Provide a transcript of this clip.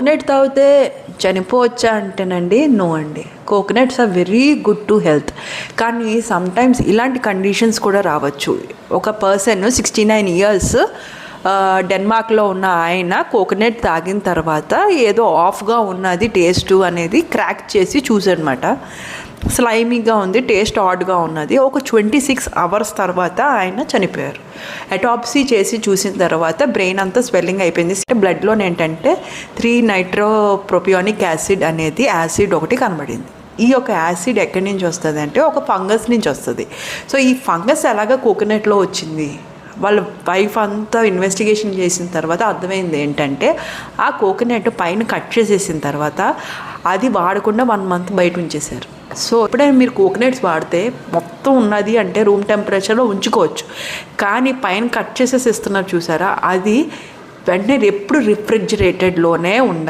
Coconut తాగితే చనిపోవచ్చా అంటేనండి no అండి. Coconuts are very good to health కానీ సమ్టైమ్స్ ఇలాంటి కండిషన్స్ కూడా రావచ్చు. ఒక పర్సన్ సిక్స్టీ నైన్ ఇయర్స్ డెన్మార్క్లో ఉన్న ఆయన కోకోనట్ తాగిన తర్వాత ఏదో ఆఫ్గా ఉన్నది టేస్ట్ అనేది క్రాక్ చేసి చూసాడనమాట స్లైమీగా ఉంది టేస్ట్ ఆడ్గా ఉన్నది. ఒక ట్వంటీ సిక్స్ అవర్స్ తర్వాత ఆయన చనిపోయారు. అటాప్సీ చేసి చూసిన తర్వాత బ్రెయిన్ అంతా స్వెల్లింగ్ అయిపోయింది. బ్లడ్లో ఏంటంటే త్రీ నైట్రో ప్రొపియోనిక్ యాసిడ్ అనేది యాసిడ్ ఒకటి కనబడింది. ఈ యొక్క యాసిడ్ ఎక్కడి నుంచి వస్తుంది అంటే ఒక ఫంగస్ నుంచి వస్తుంది. సో ఈ ఫంగస్ ఎలాగ కోకోనట్లో వచ్చింది? వాళ్ళ వైఫ్ అంతా ఇన్వెస్టిగేషన్ చేసిన తర్వాత అర్థమైంది ఏంటంటే ఆ కోకోనట్ పైన కట్ చేసేసిన తర్వాత అది వాడకుండా వన్ మంత్ బయట ఉంచేశారు. సో ఎప్పుడైనా మీరు కోకోనట్స్ వాడితే మొత్తం ఉన్నది అంటే రూమ్ టెంపరేచర్లో ఉంచుకోవచ్చు. కానీ పైన కట్ చేసేసి ఇస్తున్నారు చూసారా? అది వెంటనే ఎప్పుడు రిఫ్రిజిరేటెడ్లోనే ఉండాలి